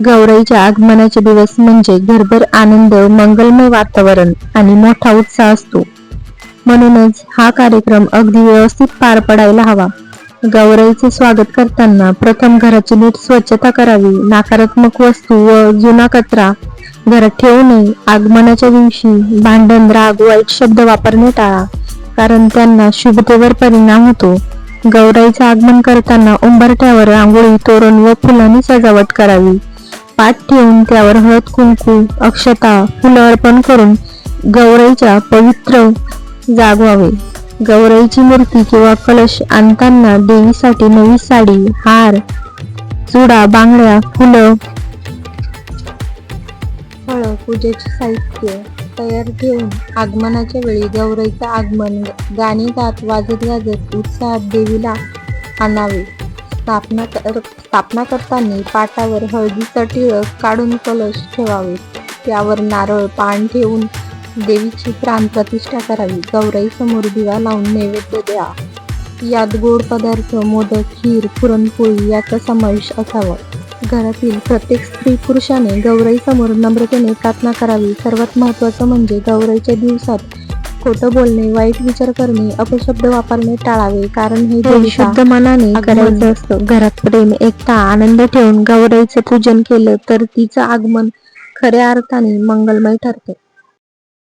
गौराईच्या आगमनाचे दिवस म्हणजे घरभर आनंद मंगलमय वातावरण आणि मोठा उत्साह असतो. म्हणूनच हा कार्यक्रम अगदी व्यवस्थित पार पडायला हवा. गौराईचे स्वागत करताना प्रथम घराची नीट स्वच्छता करावी नकारात्मक वस्तू व जुना कचरा घरात ठेवू नये आगमनाच्या दिवशी भांडण राग वाईट शब्द वापरणे टाळा कारण त्यांना शुभतेवर परिणाम होतो. गौराईचं आगमन करताना उंबरठ्यावर रांगोळी तोरण व फुलांनी सजावट करावी. पाठ ठेवून त्यावर हळद कुंकू अक्षता फुलं अर्पण करून गौराईच्या पवित्र जागवावे. गौराईची मूर्ती किंवा कलश आणताना देवीसाठी नवी साडी हार चुडा बांगड्या फुलं फळं पूजेचे साहित्य तयार ठेवून आगमनाच्या वेळी गौराईचं आगमन गाणी गात वाजत गाजत उत्साहात देवीला आणावे. स्थापना कर स्थापना करताना पाटावर हळदीचा टिळक काढून कलश ठेवावे. त्यावर नारळ पान ठेवून देवीची प्राण प्रतिष्ठा करावी. गौराई समोर दिवा लावून नैवेद्य द्या. यात गोड पदार्थ मोदक खीर पुरणपोळी याचा समावेश असावा. घरातील प्रत्येक स्त्री पुरुषाने गौराई समोर नम्रतेने प्रार्थना करावी. सर्वात महत्वाचं म्हणजे गौराईच्या दिवसात खोटं बोलणे वाईट विचार करणे अपशब्द वापरणे टाळावे कारण हे शुद्ध मनाने करायचं असतं. घरात प्रेम एकता आनंद ठेवून गौराईचं पूजन केलं तर तिचं आगमन खऱ्या अर्थाने मंगलमय ठरतं.